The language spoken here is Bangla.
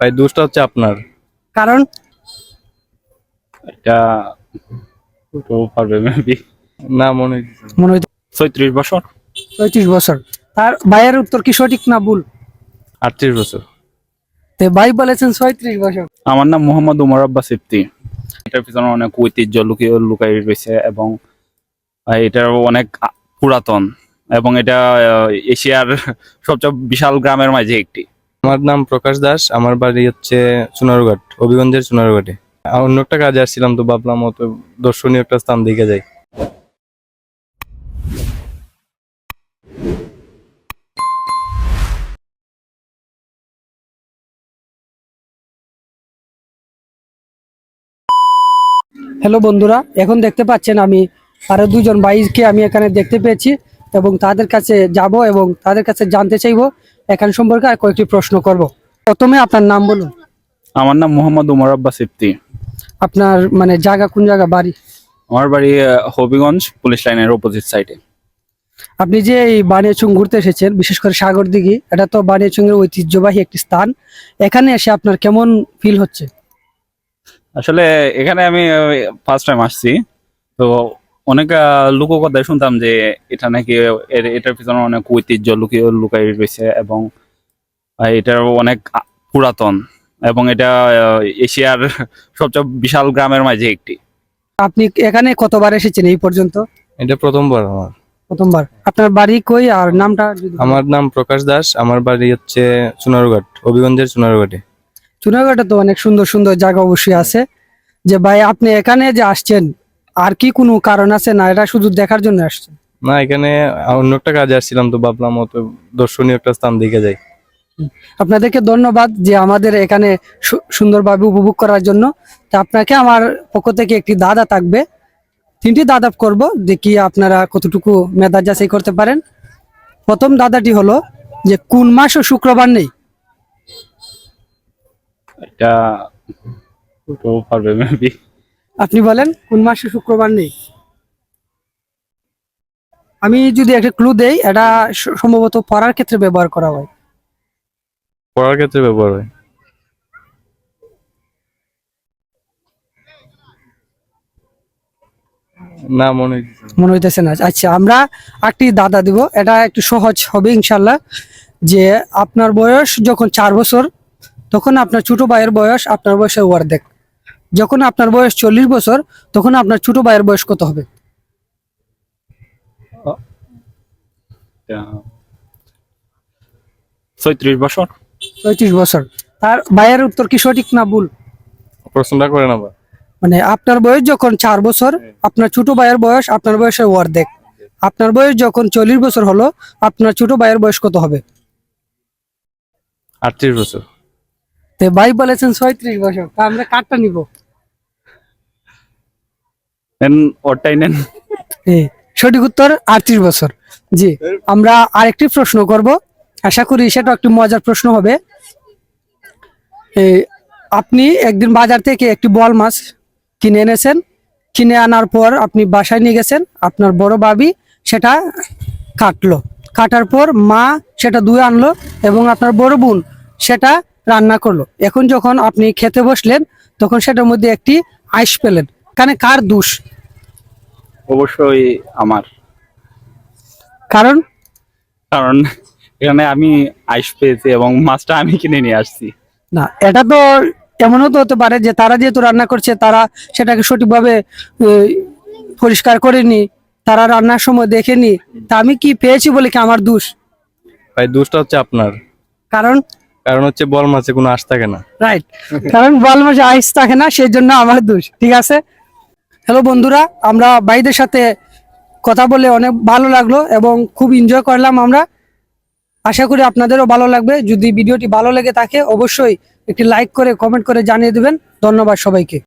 ভাই দোষটা হচ্ছে আপনার। কারণ? এটা তো পারবে মেবি না মনে হইতেছে না। মনে হইতে ছয়ত্রিশ বছর। পঁয়ত্রিশ বছর। তার ভাইয়ের উত্তর কি সঠিক না ভুল? আটত্রিশ বছর। তো ভাই বলেছেন ছয়ত্রিশ বছর। আমার নাম মোহাম্মদ উমর আব্বাস সিপ্তি। এটার পিছনে অনেক ঐতিহ্য লুকিয়ে লুকাই রয়েছে এবং আহ, এটার অনেক আ- পুরাতন এবং এটা আহ, এশিয়ার সবচেয়ে বিশাল গ্রামের মাঝে একটি। আমার নাম প্রকাশ দাস, আমার বাড়ি হচ্ছে সোনারঘাট হবিগঞ্জের সোনারঘাটে অন্য একটা কাজে আসছিলাম তো ভাবলাম অত দর্শনীয় একটা স্থান দেখে যাই। হ্যালো বন্ধুরা, এখন দেখতে পাচ্ছেন আমি আরও দুজন ভাইকে আমি এখানে দেখতে পেয়েছি এবং তাদের কাছে যাব এবং তাদের কাছে জানতে চাইব এখান সম্পর্কে আর কয়েকটি প্রশ্ন করব। প্রথমে আপনার নাম বলুন। আমার নাম মোহাম্মদ উমর আব্বাস সিপ্তি আপনার মানে জায়গা কোন জায়গা বাড়ি? আমার বাড়ি হবিগঞ্জ পুলিশ লাইনের অপোজিট সাইডে আপনি যে এই বানিয়াচুং ঘুরতে এসেছেন বিশেষ করে সাগর দিঘি এটা তো বানিয়াচুংয়ের ঐতিহ্যবাহী একটি স্থান। এখানে এসে আপনার কেমন ফিল হচ্ছে? আসলে এখানে আমি ফার্স্ট টাইম আসছি। তো অনেক আহ, লোককথায় শুনতাম যে এটা নাকি এর- এটার পিছনে অনেক ঐতিহ্য লুকিয়ে লুকাই রয়েছে এবং এটার অনেক পুরাতন এবং এটা এশিয়ার সবচেয়ে বিশাল গ্রামের মাঝে একটি। আপনি এখানে কতবার এসেছেন এই পর্যন্ত? এটা প্রথমবার আমার। প্রথমবার। আপনার বাড়ি কই আর নামটা আমার নাম প্রকাশ দাস আমার বাড়ি হচ্ছে সোনারঘাট হবিগঞ্জের সোনারঘাটে চুনারঘাটে তো অনেক সুন্দর সুন্দর জায়গা অবশ্যই আছে। যে ভাই আপনি এখানে যে আসছেন আর কি কোনো কারণ আছে? না এটা শুধু দেখার জন্য আসছে। না এখানে অন্য একটা কাজে আসছিলাম তো ভাবলাম অত দর্শনীয় একটা স্থান দেখে যাই। আপনাদেরকে ধন্যবাদ যে আমাদের এখানে সু- সুন্দরভাবে উপভোগ করার জন্য। তা আপনাকে আমার পক্ষ থেকে একটি দাদা থাকবে। তিনটি দাদা করব দেখি আপনারা কতটুকু মেধা যাচাই করতে পারেন। প্রথম দাদাটি হলো যে কোন মাস ও শুক্রবার নেই? এটা তো পারবে মেবি আপনি বলেন কোন মাসে শুক্রবার নেই? আমি যদি একটা ক্লু দেই এটা সম্ভবত পড়ার ক্ষেত্রে ব্যবহার করা হয়। পড়ার ক্ষেত্রে ব্যবহার হয়? না মনে। মনে হইতেছে না। আচ্ছা আমরা একটি দাদা দিব। এটা একটু সহজ হবে ইনশাল্লাহ যে আপনার বয়স যখন চার বছর তখন আপনার ছোট ভাইয়ের বয়স আপনার বয়সের অর্ধেক যখন আপনার বয়স চল্লিশ বছর তখন আপনার ছোট ভাইয়ের বয়স কত হবে? ছয়ত্রিশ বছর। পঁয়ত্রিশ বছর। তার ভাইয়ের উত্তর কি সঠিক না ভুল? প্রশ্নটা করেন আবার মানে আপনার বয়স যখন চার বছর আপনার ছোট ভাইয়ের বয়স আপনার বয়সের অর্ধেক। আপনার বয়স যখন চল্লিশ বছর হলো আপনার ছোট ভাইয়ের বয়স কত হবে? আটত্রিশ বছর। তো ভাই বলেছেন ছয়ত্রিশ বছর তা আমরা কাঠটা নিব। নেন সঠিক উত্তর আটত্রিশ বছর। জি, আমরা আরেকটি প্রশ্ন করব। আশা করি সেটা একটি মজার প্রশ্ন হবে। আপনি একদিন বাজার থেকে একটি বল মাছ কিনে এনেছেন। কিনে আনার পর আপনি বাসায় নিয়ে গেছেন। আপনার বড় বাবি সেটা কাটলো। কাটার পর মা সেটা ধুয়ে আনলো এবং আপনার বড় বোন সেটা রান্না করল। এখন যখন আপনি খেতে বসলেন, তখন সেটার মধ্যে একটি আইস পেলেন। এখানে কার দোষ? অবশ্যই আমার। কারণ? কারণ এখানে আমি আইস পেয়েছি এবং মাছটা আমি কিনে নিয়ে আসছি। না এটা তো এমনও তো হতে পারে যে তারা যেহেতু রান্না করছে তারা সেটাকে সঠিকভাবে পরিষ্কার করেনি তারা রান্নার সময় দেখেনি তা আমি কি পেয়েছি বলে কি আমার দোষ? ভাই দোষটা হচ্ছে আপনার। কারণ? কারণ হচ্ছে বল মাছে কোনো আশ থাকে না। রাইট। কারণ বল মাসে আইস থাকে না সেই জন্য আমার দোষ ঠিক আছে? হ্যালো বন্ধুরা, আমরা ভাইদের সাথে কথা বলে অনেক ভালো লাগল এবং খুব এনজয় করলাম আমরা। আশা করি আপনাদেরও ভালো লাগবে। যদি ভিডিওটি ভালো লেগে থাকে, অবশ্যই একটি লাইক করে কমেন্ট করে জানিয়ে দেবেন। ধন্যবাদ সবাইকে।